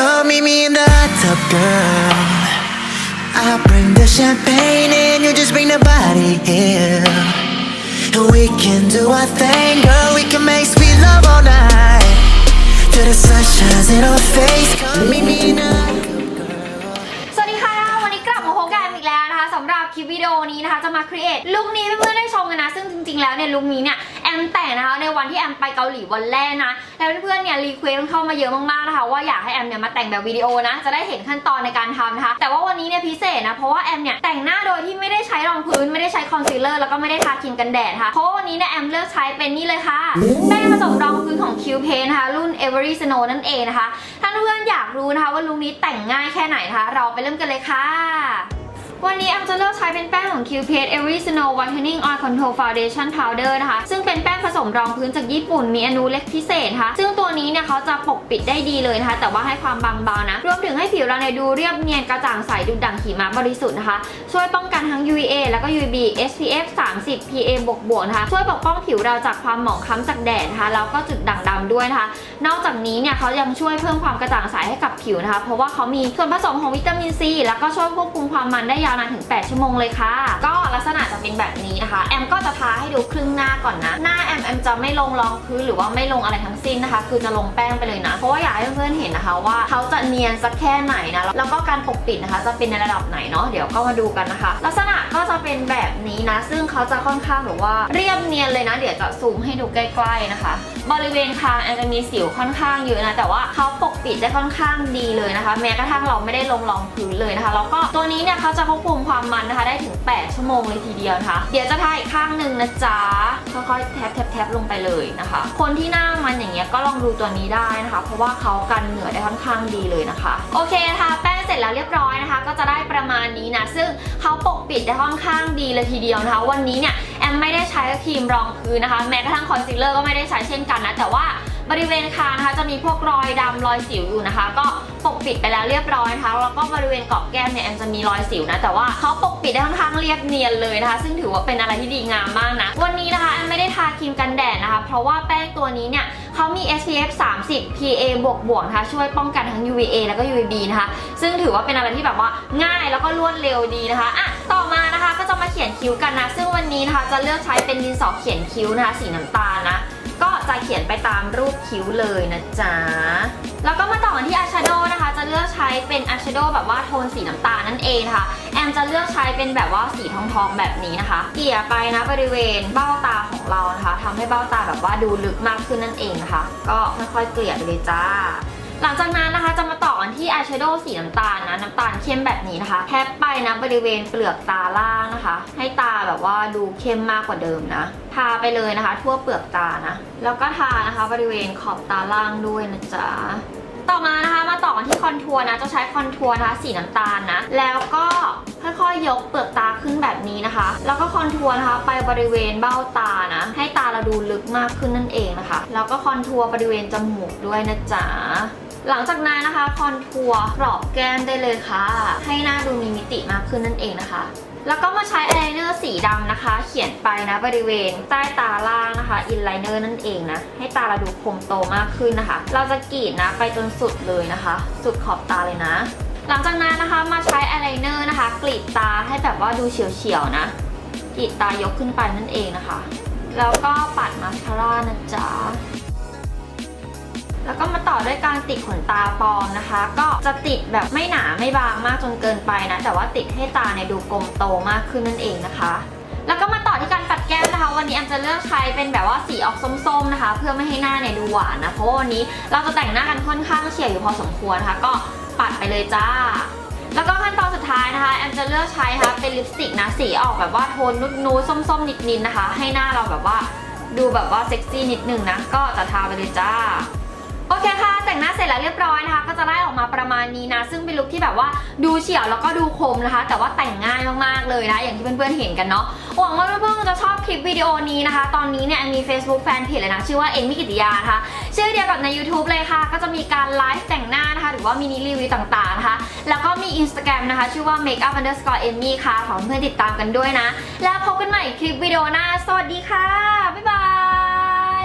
Come meet me the hot tub, girl. I'll bring the champagne and you just bring the body here. We can do our thing, girl. We can make sweet love all night. Till the sun shines in our face. Come meet me the สวัสดีค่ะ วันนี้กลับมาพบกันอีกแล้วนะคะสำหรับคลิปวิดีโอนี้นะคะ จะมาครีเอทลุคนี้ให้เพื่อนๆได้ชมกันนะ ซึ่งจริงๆแล้วเนี่ยลุคนี้เนี่ย อมแต่งนะคะ ในวันที่แอมไปเกาหลีวันแรกนะแล้วเพื่อนๆเนี่ยรีเควสเข้ามาเยอะมากๆนะคะ ว่าอยากให้แอมเนี่ยมาแต่งแบบวิดีโอนะ จะได้เห็นขั้นตอนในการทำนะคะ แต่ว่าวันนี้เนี่ยพิเศษนะ เพราะว่าแอมเนี่ยแต่งหน้าโดยที่ไม่ได้ใช้รองพื้น ไม่ได้ใช้คอนซีลเลอร์แล้วก็ไม่ได้ทาครีมกันแดดค่ะเพราะวันนี้เนี่ยแอมเลือกใช้เป็นนี่เลยค่ะแป้งผสมรองพื้นของ Q Paint นะคะรุ่น Every Snow นั่นเองนะคะถ้าเพื่อนๆอยากรู้นะคะว่าลุคนี้แต่งง่ายแค่ไหนนะคะ เราไปเริ่มกันเลยค่ะ วันนี้แอมจะเลือกใช้เป็นแป้งของ Q Paint Every Snow Whitening Oil Control Foundation Powder นะคะ ซึ่งเป็นแป้งผสมรองพื้นจากญี่ปุ่น มีอนุเล็กพิเศษค่ะ ซึ่งตัวนี้เนี่ยเขาจะปกปิดได้ดีเลยนะคะ แต่ว่าให้ความบางเบานะ รวมถึงให้ผิวเราเนี่ยดูเรียบเนียนกระจ่างใสดูดั่งหิมะบริสุทธิ์นะคะ ช่วยป้องกันทั้ง UVA แล้วก็ UVB SPF 30 PA บวกบวกนะคะ ช่วยปกป้องผิวเราจากความหมองคล้ำจากแดดนะคะ แล้วก็จุดด่างดำด้วยนะคะ นอกจากนี้เนี่ยเขายังช่วยเพิ่มความกระจ่างใสให้กับผิวนะคะ เพราะว่าเขามีส่วนผสมของวิตามินซีแล้วก็ช่วยควบคุมความมันได้ยาวนานถึง 8 ชั่วโมงเลยค่ะ ก็ลักษณะจะเป็นแบบนี้นะคะ แอมก็จะทาให้ดูครึ่งหน้าก่อนนะ หน้าแอมแอมจะไม่ลงรองพื้นหรือว่าไม่ลงอะไรทั้งสิ้นนะคะ คือจะลงแป้งไปเลยนะ เพราะว่าอยากให้เพื่อนๆเห็นนะคะว่าเขาจะเนียนสักแค่ไหนนะ แล้วก็การปกปิดนะคะ จะเป็นในระดับไหนเนาะ เดี๋ยวก็มาดูกันนะคะ ลักษณะก็จะเป็นแบบนี้นะ ซึ่งเขาจะค่อนข้างแบบว่าเรียบเนียนเลยนะ เดี๋ยวจะซูมให้ดูใกล้ๆนะคะ บริเวณคางแอมจะมีสิวค่อนข้างเยอะนะ แต่ว่าเขาปกปิดได้ค่อนข้างดีเลยนะคะ แม้กระทั่งเราไม่ได้ลงรองพื้นเลยนะคะ แล้วก็ตัวนี้เนี่ยเขาจะควบคุมความมันนะคะ ได้ถึง 8 ชั่วโมงเลยทีเดียวนะคะ เดี๋ยวจะทาอีกข้างหนึ่งนะจ๊ะ ค่อยๆแทบแทบแทบลงไปเลยนะคะ คนที่หน้ามันอย่างเงี้ยก็ลองดูตัวนี้ได้นะคะ เพราะว่าเขากันเหงื่อได้ค่อนข้างดีเลยนะคะ โอเคทาแป้งเสร็จแล้วเรียบร้อยนะคะ ก็จะได้ประมาณนี้นะ ซึ่งเขาปกปิดได้ค่อนข้างดีเลยทีเดียวนะคะ วันนี้เนี่ยแอมไม่ได้ใช้ครีมรองพื้นนะคะ แม้กระทั่งคอนซีลเลอร์ก็ไม่ได้ใช้เช่นกันนะ แต่ว่า บริเวณคางนะคะจะมีพวกรอยดำรอยสิวอยู่นะคะ ก็ปกปิดไปแล้วเรียบร้อยนะคะแล้วก็บริเวณกรอบแก้มเนี่ยแอมจะมีรอยสิวนะแต่ว่าเขาปกปิดได้ค่อนข้างเรียบเนียนเลยนะคะ ซึ่งถือว่าเป็นอะไรที่ดีงามมากนะ วันนี้นะคะแอมไม่ได้ทาครีมกันแดดนะคะ เพราะว่าแป้งตัวนี้เนี่ยเขามี SPF 30 PA บวกบวกนะคะช่วยป้องกันทั้ง UVA แล้วก็ UVB นะคะ ซึ่งถือว่าเป็นอะไรที่แบบว่าง่ายแล้วก็รวดเร็วดีนะคะอะต่อมานะคะก็จะมาเขียนคิ้วกันนะ ซึ่งวันนี้นะคะจะเลือกใช้เป็นดินสอเขียนคิ้วนะคะสีน้ำตาลนะ ก็จะเขียนไปตามรูปคิ้วเลยนะจ๊ะ แล้วก็มาต่อกันที่อายแชโดว์นะคะ จะเลือกใช้เป็นอายแชโดว์แบบว่าโทนสีน้ำตาลนั่นเองนะคะ แอมจะเลือกใช้เป็นแบบว่าสีทองทองๆแบบนี้นะคะ เกลี่ยไปนะบริเวณเบ้าตาของเรานะคะทำให้เบ้าตาแบบว่าดูลึกมากขึ้นนั่นเองนะคะ ก็ค่อยๆเกลี่ยไปเลยจ้า หลังจากนั้นนะคะจะมาต่อกันที่อายแชโดว์สีน้ำตาลนะ น้ำตาลเข้มแบบนี้นะคะแทบไปนะบริเวณเปลือกตาล่างนะคะ ให้ตาแบบว่าดูเข้มมากกว่าเดิมนะทาไปเลยนะคะ ทั่วเปลือกตานะ แล้วก็ทานะคะบริเวณขอบตาล่างด้วยนะจ๊ะต่อมานะคะมาต่อกันที่คอนทัวร์นะจะใช้คอนทัวร์นะคะสีน้ำตาลนะ แล้วก็ค่อยๆยกเปลือกตาขึ้นแบบนี้นะคะ แล้วก็คอนทัวร์นะคะไปบริเวณเบ้าตานะ ให้ตาเราดูลึกมากขึ้นนั่นเองนะคะ แล้วก็คอนทัวร์บริเวณจมูกด้วยนะจ๊ะ หลังจากนั้นนะคะคอนทัวร์กรอบแก้มได้เลยค่ะ ให้หน้าดูมีมิติมากขึ้นนั่นเองนะคะแล้วก็มาใช้อายไลเนอร์สีดำนะคะ เขียนไปนะบริเวณใต้ตาล่างนะคะอินไลเนอร์นั่นเองนะ ให้ตาเราดูคมโตมากขึ้นนะคะ เราจะกรีดนะไปจนสุดเลยนะคะ สุดขอบตาเลยนะ หลังจากนั้นนะคะมาใช้อายไลเนอร์นะคะ กรีดตาให้แบบว่าดูเฉียวๆนะกรีดตา ยกขึ้นไปนั่นเองนะคะ แล้วก็ปัดมาสคาร่านะจ๊ะ แล้วก็มาต่อด้วยการติดขนตาปลอมนะคะ ก็จะติดแบบไม่หนาไม่บางมากจนเกินไปนะ แต่ว่าติดให้ตาเนี่ยดูกลมโตมากขึ้นนั่นเองนะคะ แล้วก็มาต่อที่การปัดแก้มนะคะ วันนี้แอมจะเลือกใช้เป็นแบบว่าสีออกส้มๆนะคะ เพื่อไม่ให้หน้าเนี่ยดูหวานนะ เพราะวันนี้เราจะแต่งหน้ากันค่อนข้างเฉียอยู่พอสมควรนะคะ ก็ปัดไปเลยจ้าแล้วก็ขั้นตอนสุดท้ายนะคะแอมจะเลือกใช้นะคะเป็นลิปสติกนะสีออกแบบว่าโทนนูดๆส้มๆนิดๆนะคะ ให้หน้าเราแบบว่าดูแบบว่าเซ็กซี่นิดนึงนะ ก็จะทาไปเลยจ้า โอเคค่ะ แต่งหน้าเสร็จแล้วเรียบร้อยนะคะ ก็จะได้ออกมาประมาณนี้นะ ซึ่งเป็นลุคที่แบบว่าดูเฉียวแล้วก็ดูคมนะคะ แต่ว่าแต่งง่ายมากๆเลยนะ อย่างที่เพื่อนๆเห็นกันเนาะหวังว่าเพื่อนๆจะชอบคลิปวิดีโอนี้นะคะ ตอนนี้เนี่ยมี Facebook Fan Page เลยนะ ชื่อว่าเอมมี่กิติยานะคะชื่อเดียวกับใน YouTube เลยค่ะ ก็จะมีการไลฟ์แต่งหน้านะคะ หรือว่ามินิรีวิวต่างๆนะคะ แล้วก็มี Instagram นะคะ ชื่อว่า makeup underscore emmy ค่ะขอเพื่อนๆติดตามกันด้วยนะ แล้วพบกันใหม่คลิปวิดีโอหน้า สวัสดีค่ะ บ๊ายบาย